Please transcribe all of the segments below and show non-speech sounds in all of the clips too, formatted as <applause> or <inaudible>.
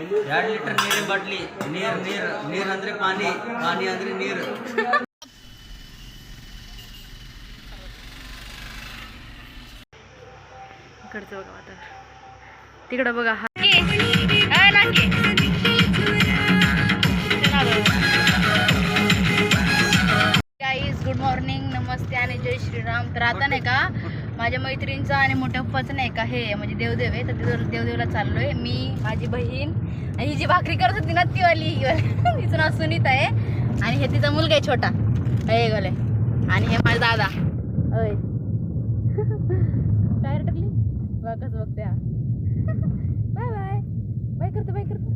ಎರಡು ಲೀಟರ್ ನೀರಿನ ಬಾಟ್ಲಿ ನೀರ್ ನೀರ್ ನೀರ್ ಅಂದ್ರೆ ಪಾನಿ ಪಾನಿ ಅಂದ್ರೆ ನೀರು इकडचं बघा वातावरण तिकडं बघा हा गाईज गुड मॉर्निंग नमस्ते आणि जय श्रीराम तर आता नाही का माझ्या मैत्रिणीचा आणि मोठ्या पप्पाचं नाही का हे म्हणजे देवदेव आहे तर तिथं देवदेवला चाललोय. मी माझी बहीण आणि ही जी भाकरी करत होती ना ती वाली <laughs> तिचं नाव सुनीत आहे. आणि हे तिचा मुलगा आहे छोटा. हे गोले. आणि हे माझा दादा. अय <laughs> काय रे टकली बघ बघते <laughs> बाय बाय. बाय करतो बाय करतो.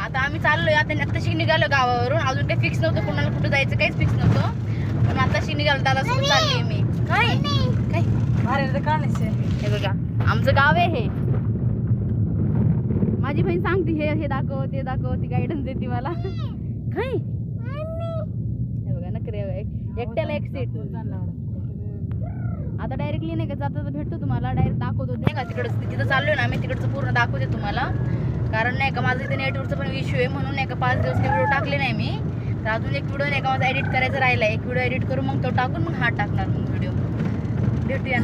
आता आम्ही चाललोय आता आत्ताशी निघालो गावावरून. अजून काही फिक्स नव्हतं कोणाला कुठं जायचं काहीच फिक्स नव्हतं. पण आताशी निघालो दादा सोबत चालली मी. काय? काय? हे बघा आमचं गाव आहे हे. माझी बहीण सांगते हे हे दाखव ते दाखव ती गायडन्स देते मला. काय? हे बघा नकरे एक- एकट्याला एक सीट आता डायरेक्टली नाही का जाता भेटतो तुम्हाला डायरेक्ट दाखवतो नाही का तिकडचं तिथं चाललोय ना आम्ही तिकडचं पूर्ण दाखवते तुम्हाला. कारण नाही का माझं इथे नेटवर्कचा पण इश्यू आहे म्हणून नाही का पाच दिवस व्हिडिओ टाकले नाही मी. तर अजून एक व्हिडिओ नाही का? माझा एडिट करायचा राहिला एक व्हिडिओ एडिट करून मग तो टाकून मग हा टाकणार मग व्हिडिओ भेटूया.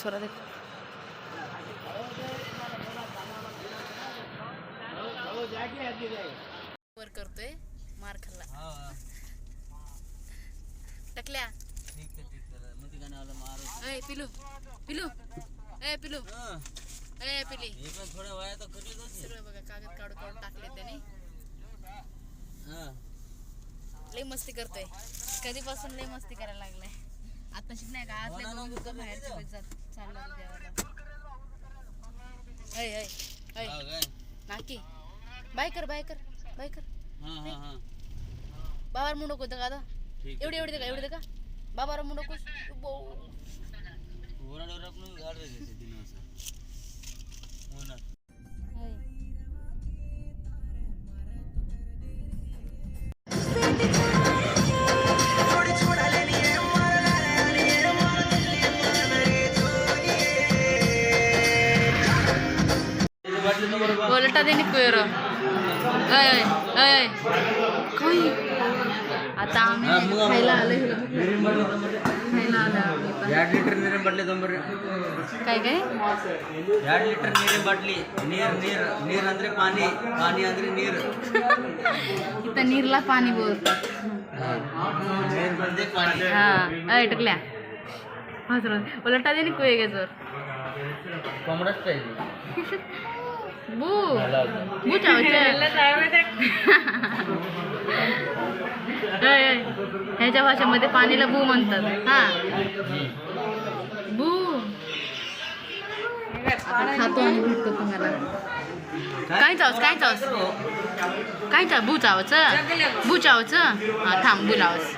छोरा देख. वर करतोय मार खाल्ला. टकल्या. ए पिलू. पिलू. ए पिलू. ए पिली. थोड्या वया तर बघा कागद काढून काढून टाकले त्याने. लई मस्ती करतोय. कधीपासून लई मस्ती करायला लागलाय? आता शिक नाही का? आज दोन दिवस बाहेर चाललो देवाला. ऐ ऐ ऐ. नाकी. बाय कर बाय कर बाय कर. बाबार मुंडक होतं का आता? एवढी एवढी का एवढी का? बाबारा मुंडक बोलटा दे निकुयर अय अय काय आता आम्ही खायला आलो खायला आलो आम्ही पण. ಎರಡು ಲೀಟರ್ ನೀರಿನ ಬಾಟ್ಲಿ ತೊಂಬರ್ರಿ काय काय ಎರಡು ಲೀಟರ್ ನೀರಿನ ಬಾಟ್ಲಿ ನೀರ್ ನೀರ್ ನೀರ್ ಅಂದ್ರೆ ಪಾನಿ ಪಾನಿ ಅಂದ್ರೆ ನೀರು इथं नीरला पाणी बोलतात ನೀರ್ ಬಂದೆ ಪಾನಿ हा अय टकल्या हसर उलटा दे निकू एक जर कोंबडच पाहिजे Bu. Bu cak macam. ह्याच्या भाषेमध्ये पाणीला बू म्हणतात. हा. बू. खातो आणि भेटतो तुम्हाला. काय चावच काय चावच काय चाव बू चावच? बू. चावच? हा थांब बू लावच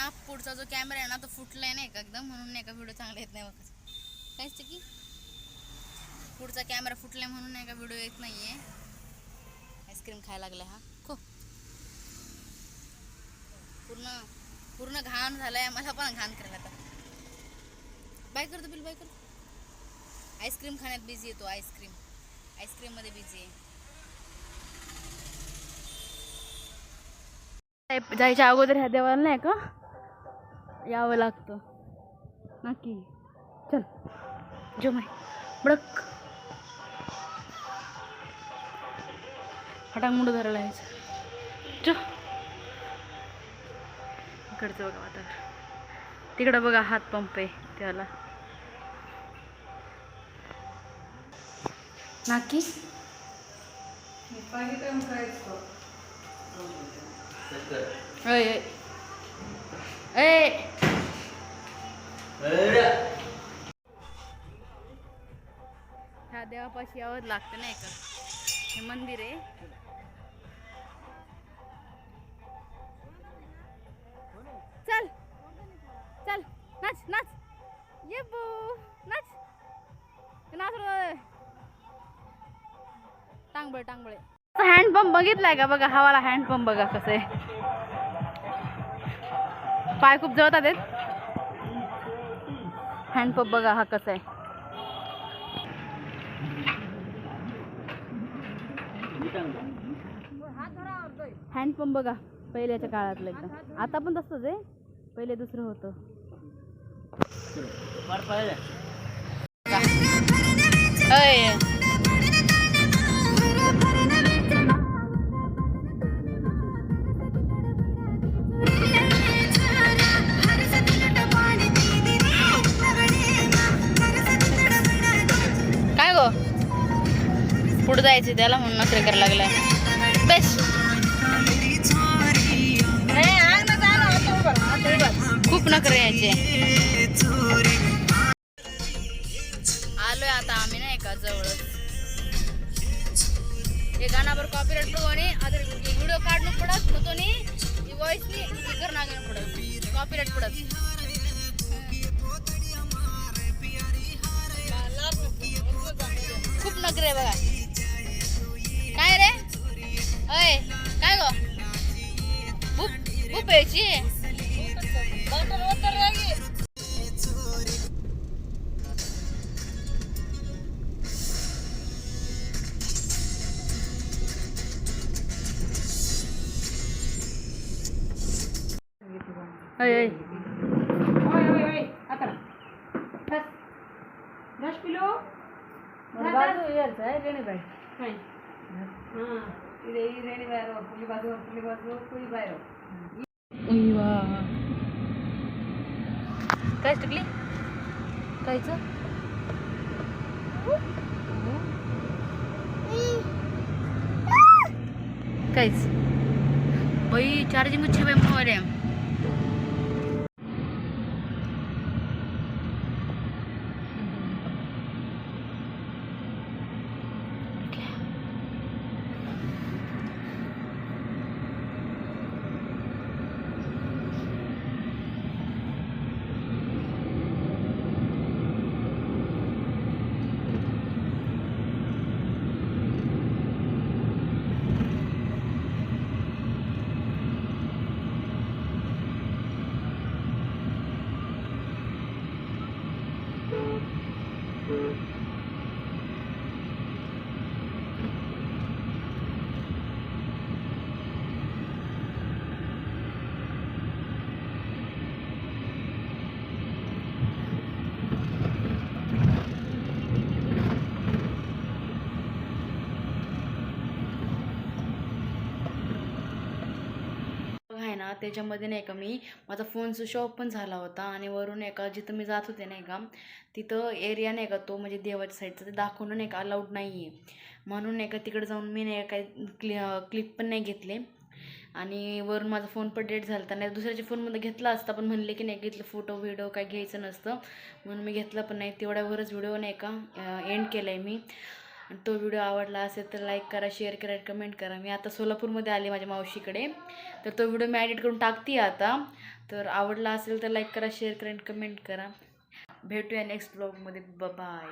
ना पुढचा जो कॅमेरा आहे ना तो फुटलाय नाही का एकदम म्हणून नाही का व्हिडिओ चांगला येत नाही बघा काहीच की पुढचा कॅमेरा फुटलाय म्हणून नाही का व्हिडिओ येत नाहीये. आईस्क्रीम खायला लागला हा. खो. पूर्ण पूर्ण घाण झालाय. मला पण घाण करायला आता बाय करतो बिल बाय करतो आईस्क्रीम खाण्यात बिझी येतो आईस्क्रीम आईस्क्रीममध्ये बिझी आहे. जायच्या अगोदर ह्या देवाला नाही का? यावं लागतं. नक्की चल. जो माय बडक. फटाक मुंड धरायला यायचं. जो इकडचं बघा वातावरण. तिकडं बघा हात पंप आहे त्याला. नाकी अय ह्या देवापाशी लागतं नाही का? हे मंदिर आहे. चल. चल. नाच नाच. ये बू. नाच. नाच रे. टांगबळे टांगबळे. हँडपंप बघितलाय का? बघा हवाला हँडपंप बघा कसं आहे. पाय खूप जळतात आहेत. हँडपंप बघा हा कसा आहे. हँडपंप बघा पहिल्याच्या काळातलं एकदम आता पण तसंच आहे. पहिले दुसरं होतं. अय. जायचं त्याला म्हणून नखरे करायला लागलाय. बेस्ट. खूप नखरे यायचे. आलोय आता आम्ही नाही का जवळच. हे गाण्यावर कॉपीराइट पडू आता व्हिडिओ काढणं पडत होतो नी. वॉइस नी स्पीकर नागणं पडत कॉपीराइट पडत खूप नखरे आहे बघा. अय काय गो? भूप भूप यायची? अय अय बाजू यायचं आहे रेणी बाई उई वा. काय टिकली कायच कायच बाई चार्जिंग अच्छी मोबाईल आहे ना त्याच्यामध्ये नाही का मी माझा फोन स्विच ऑफ पण झाला होता आणि वरून एका जिथं मी जात होते नाही का तिथं एरिया नाही का तो म्हणजे देवाच्या साईडचा ते दाखवणं नाही का अलाउड नाही आहे म्हणून नाही का तिकडे जाऊन मी नाही काय काही क्लि क्लिप पण नाही घेतले. आणि वरून माझा फोन पण डेट झाला होता. नाही दुसऱ्याच्या फोनमध्ये घेतला असता पण म्हणले की नाही घेतलं फोटो व्हिडिओ काय घ्यायचं नसतं. म्हणून मी घेतला पण नाही. तेवढ्यावरच व्हिडिओ नाही का एंड केला आहे मी. आणि तो व्हिडिओ आवडला असेल तर लाईक करा शेअर करा कमेंट करा. मी आता सोलापूरमध्ये आले माझ्या मावशीकडे. तर तो व्हिडिओ मी ॲडिट करून टाकते आता. तर आवडला असेल तर लाईक करा शेअर करा आणि कमेंट करा. भेटूया नेक्स्ट ब्लॉगमध्ये बाय